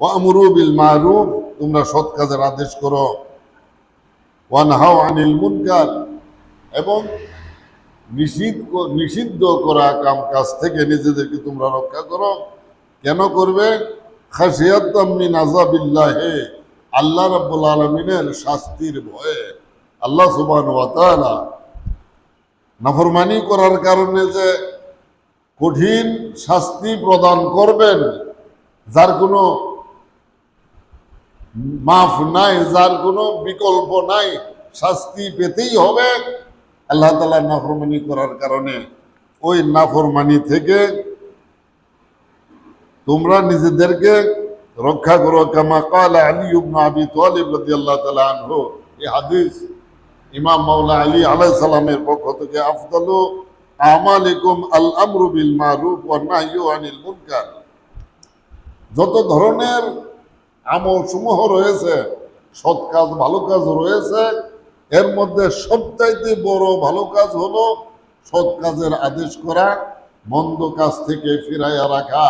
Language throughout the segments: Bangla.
ওয়ামরু বিল মারুফ তোমরা সৎ কাজের আদেশ করো। ওয়ানহাও আনিল মুনকার, এবং নিষিদ্ধ নিষিদ্ধ করা কাম, কাজ থেকে নিজেদেরকে তোমরা রক্ষা করো। কেন করবে? খাসিয়াতাম মিন আযাবিল্লাহি, আল্লাহ রাব্বুল আলামিনের শাস্তির ভয়ে। আল্লাহ সুবহানাহু ওয়া তাআলা নাফরমানি করার কারণে যে কঠিন শাস্তি প্রদান করবেন, যার কোনো মাফ নাই, যার কোনো বিকল্প নাই, শাস্তি পেতেই হবে। আল্লাহ তালা নাফরমানি করার কারণে ওই নাফরমানি থেকে তোমরা নিজেদেরকে রক্ষা করো, কামা কাল আলী ইবনে আবি তালিব রাদিয়াল্লাহু তাআলা আনহু। এই হাদিস ইমাম মাওলা আলী আলাইহিস সালামের পক্ষ থেকে, আফদালু আমালিকুম আল আমরু বিল মারুফ ওয়ান নাহয়ু আনিল মুনকার। যত ধরনের আমল সমূহ রয়েছে, সৎ কাজ, ভালো কাজ রয়েছে। এর মধ্যে সবচাইতে বড় ভালো কাজ হলো সৎ কাজের আদেশ করা, মন্দ কাজ থেকে ফিরাইয়া রাখা।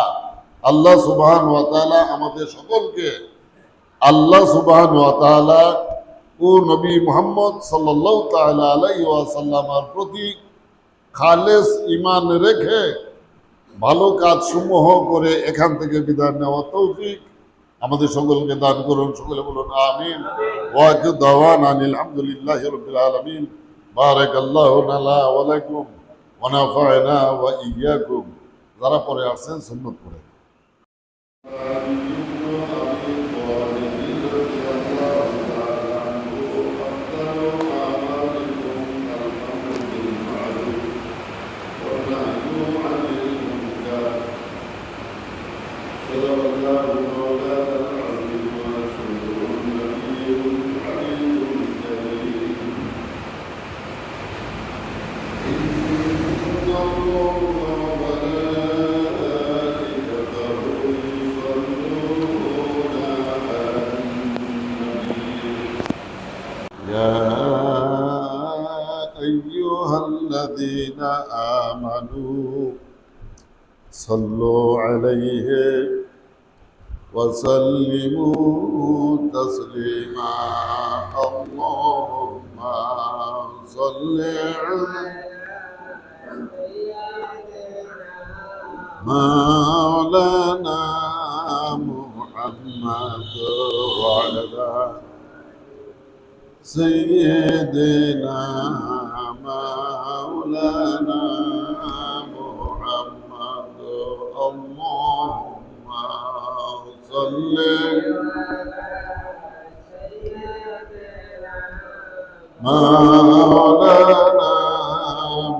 আল্লাহ সুবহান ওয়া তাআলা আমাদের সকলকে, আল্লাহ সুবহান ওয়া তাআলা ও নবী মোহাম্মদ সাল্লাল্লাহু তাআলা আলাইহি ওয়াসাল্লামের প্রতি খালেস ইমান রেখে ভালো কাজ সমূহ করে এখান থেকে বিধান নেওয়া তৌফিক। আমাদের সকলকে দান করুন, সকলে বলুন আমিন। ওয়াজু দাওয়ান আনিল হামদুলিল্লাহি রাব্বিল আলামিন। বারাকাল্লাহু লানা ওয়া লাকুম ওয়া ইয়্যাকুম যারা পরে আসছেন, সুন্নত পড়ে। يا الذين آمنوا صلوا عليه وسلموا تسليما. اللهم صل مولانا محمد وعلى سيدنا مولانا محمد اللهم صل مولانا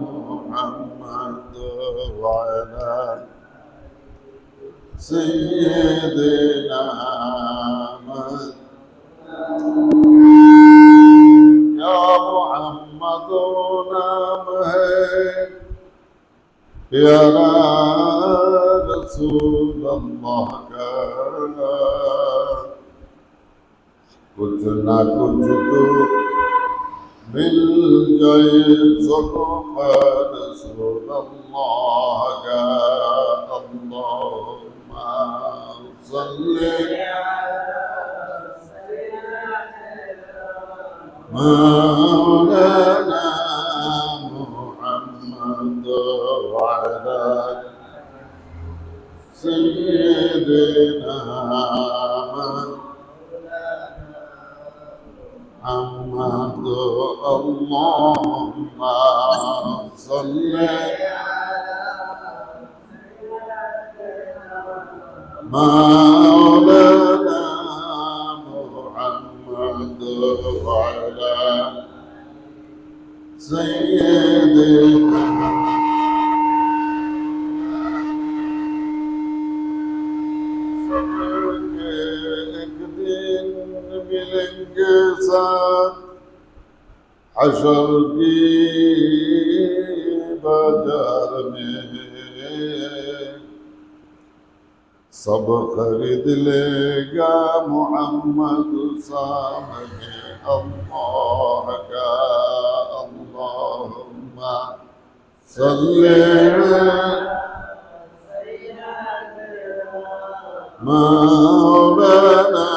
محمد وعلى سيدنا يا رسول الله كنا كنا كنت من جاي صدق رسول الله. كنا اللهم صل مولانا سيدنا محمد اللهم صل مولانا محمد وعلى سيدنا হাসর কি বাজার মে? সব খরিদ লেগা মোহাম্মদ সামনে আল্লাহ কা আল্লাহুম্মা সাল্লি مولانا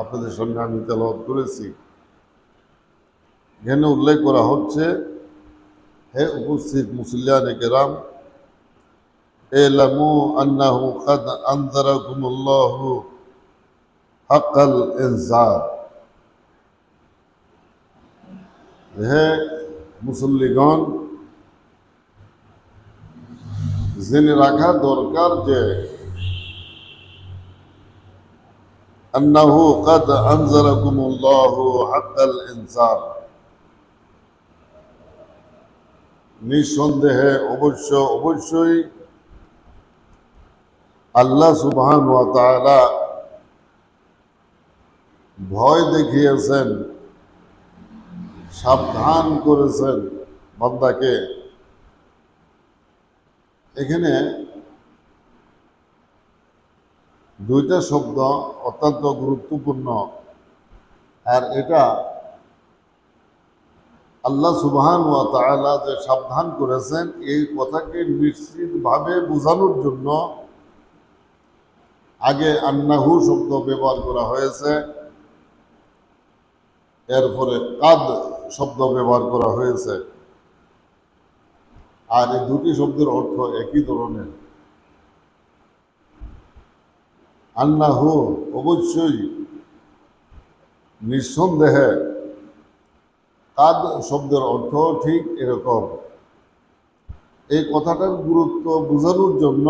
আপনাদের সামনে আমি তেলাওয়াত করেছি। এখানে উল্লেখ করা হচ্ছে, হে উপস্থিত মুসলিয়ানে কেরাম, এলামু আন্নাহু কাদ আনজারাকুমুল্লাহু হাক্কাল ইনসার হে মুসল্লিগণ, জেনে রাখা দরকার যে আন্নাহু قد أنذركم الله حق الإنذار নিঃসন্দেহে অবশ্য অবশ্যই আল্লাহ সুবহান ওয়া তাআলা ভয় দেখিয়েছেন সাবধান করেছেন বান্দাকে এখানে দুইটা শব্দ অত্যন্ত গুরুত্বপূর্ণ। আর এটা আল্লাহ সুবহান ওয়া তাআলা যে সাবধান করেছেন, এই কথাকে নিশ্চিতভাবে বোঝানোর জন্য আগে আন্নাহু শব্দ ব্যবহার করা হয়েছে। এরপরে কাদ শব্দ ব্যবহার করা হয়েছে। আর এই দুটি শব্দের অর্থ একই ধরনের। আন্নাহু অবশ্যই নিঃসন্দেহে কাদ শব্দের অর্থ ঠিক এরকম। এই কথাটার গুরুত্ব বোঝানোর জন্য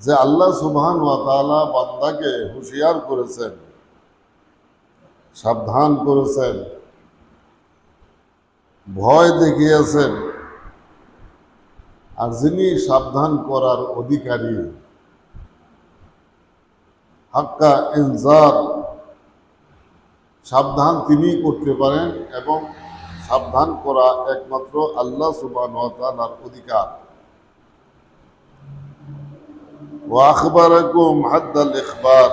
যে আল্লাহ সুবহান ওয়া তাআলা বান্দাকে হুঁশিয়ার করেছেন, সাবধান করেছেন, ভয় দেখিয়েছেন, আর যিনি সাবধান করার অধিকারী হাক্কা ইনজার সাবধান তিনি করতে পারেন এবং সাবধান করা একমাত্র আল্লাহ তাআলার অধিকার। ওয়াখবারকুম হাদ্দাল ইখবার।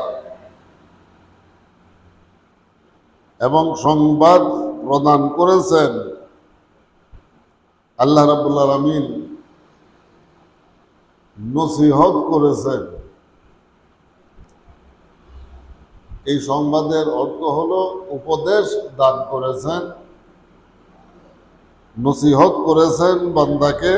এবং সংবাদ প্রদান করেছেন আল্লাহ রাবুল আলমিন। নসিহত করেছেন। এই সংবাদের অর্থ হলো উপদেশ দান করেছেন, নসিহত করেছেন বান্দাকে।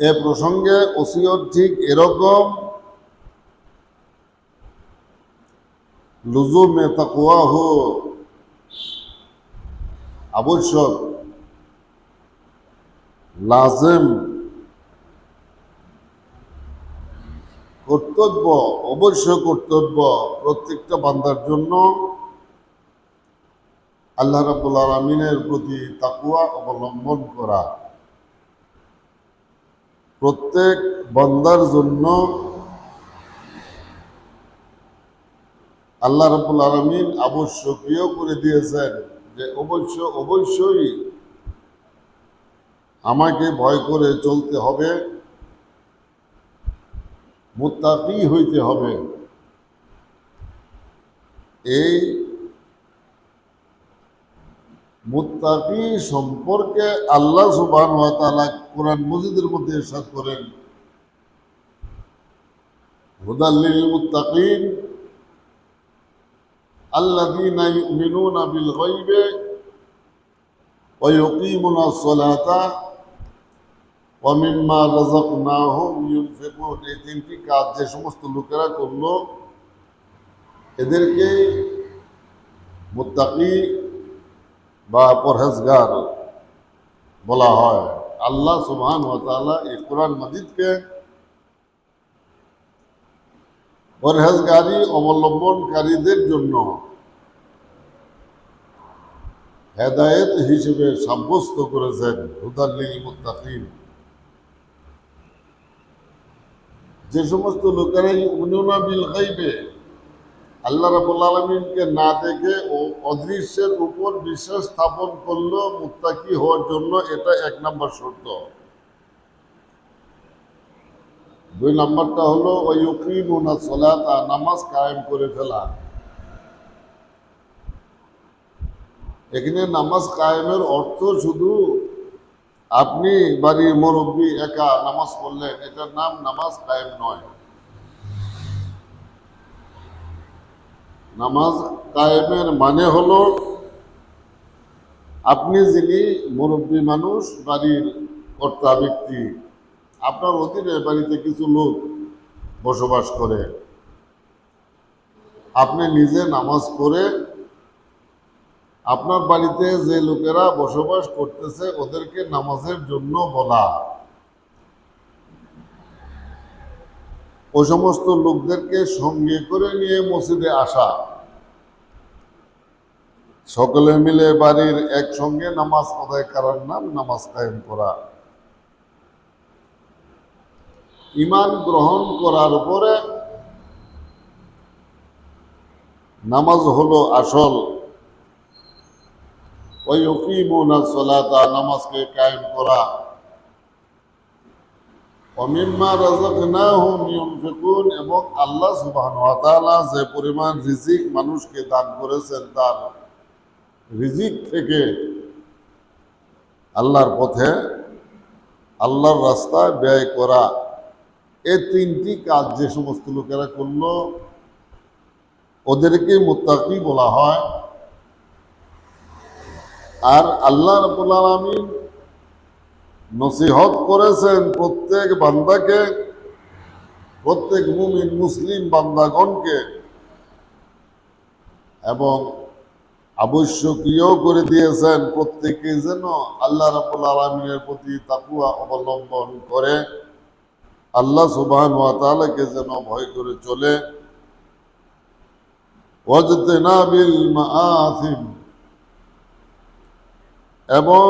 এ প্রসঙ্গে ওসিয়ত ঠিক এরকম, লুজুমে তাকওয়াহু। আবশ্যক। লাজেম। কর্তব্য অবশ্য কর্তব্য প্রত্যেকটা বান্দার জন্য। আল্লাহ রাবুল আলমিনের প্রতি তাকুয়া অবলম্বন করা। প্রত্যেক বান্দার জন্য আল্লাহ রাবুল আলমিন আবশ্যকীয় করে দিয়েছেন। যে অবশ্য, অবশ্যই আমাকে ভয় করে চলতে হবে, মোত্তাকি হইতে হবে। এই মুত্তাকি সম্পর্কে আল্লাহ সুবাহ কোরআন মজিদের মধ্যে এরশাদ করেন। হুদাল্লিল মুত্তাকিন। الذين يؤمنون بالغيب ويقيمون الصلاة ومما رزقناهم ينفقون. یوقیم الصلیٰ اما رزق نہ لکرت ادھر کے متقی برہسگار بولا ہوا ہے اللہ سبحان و تعالیٰ اقرآن مجد کے পরহেজগারি, অবলম্বনকারীদের জন্য হেদায়েত হিসেবে সাব্যস্ত করেছেন হুদাল্লিল মুত্তাকিন। যে সমস্ত লোকেরা উনুনা বিল গাইবে, আল্লাহ রাবুল আলমিনকে না দেখে ও অদৃশ্যের উপর বিশ্বাস স্থাপন করল মুত্তাকি হওয়ার জন্য, এটা এক নম্বর শর্ত। দুই নম্বরটা হলো ওই ইউকিমুনা সলাতা নামাজ কায়েম করে ফেলা। এখানে নামাজ কায়েমের অর্থ শুধু আপনি বাড়ির মুরব্বী একা নামাজ পড়লেন, এটার নাম নামাজ কায়েম নয়। নামাজ কায়েমের মানে হলো, আপনি যিনি মুরব্বী মানুষ, বাড়ির কর্তা, ব্যক্তি আপনার অধীনে বাড়িতে কিছু লোক বসবাস করে। আপনি নিজে নামাজ পড়ে আপনার বাড়িতে যে লোকেরা বসবাস করতেছে ওদেরকে নামাজের জন্য বলা। ওই সমস্ত লোকদেরকে সঙ্গে করে নিয়ে মসজিদে আসা। সকলে মিলে বাড়ির একসঙ্গে নামাজ আদায় করার নাম নামাজ কায়েম করা। ইমান গ্রহণ করার পরে নামাজ হলো আসল। ওই অকিমুনা সলাতা, নামাজকে কায়েম করা। অমিম্মা রাজাকনাহুম ইউনফিকুন, এবং আল্লাহ সুবহানাহু ওয়া যে পরিমাণ রিজিক মানুষকে দান করেছেন তার রিজিক থেকে আল্লাহর পথে, আল্লাহর রাস্তায় ব্যয় করা। এই তিনটি কাজ যে সমস্ত লোকেরা করল, ওদেরকে মুত্তাকি বলা হয়। আর আল্লাহ রাব্বুল আলামিন নসিহত করেছেন প্রত্যেক বান্দাকে, প্রত্যেক মুমিন মুসলিম বান্দাগণকে এবং আবশ্যকীয় করে দিয়েছেন প্রত্যেকে যেন আল্লাহ রাব্বুল আলমিনের প্রতি তাকুয়া অবলম্বন করে। আল্লাহ সুবাহান তাআলাকে যেন ভয় করে চলে। ওয়াজতেনাবিল মাআসিম। এবং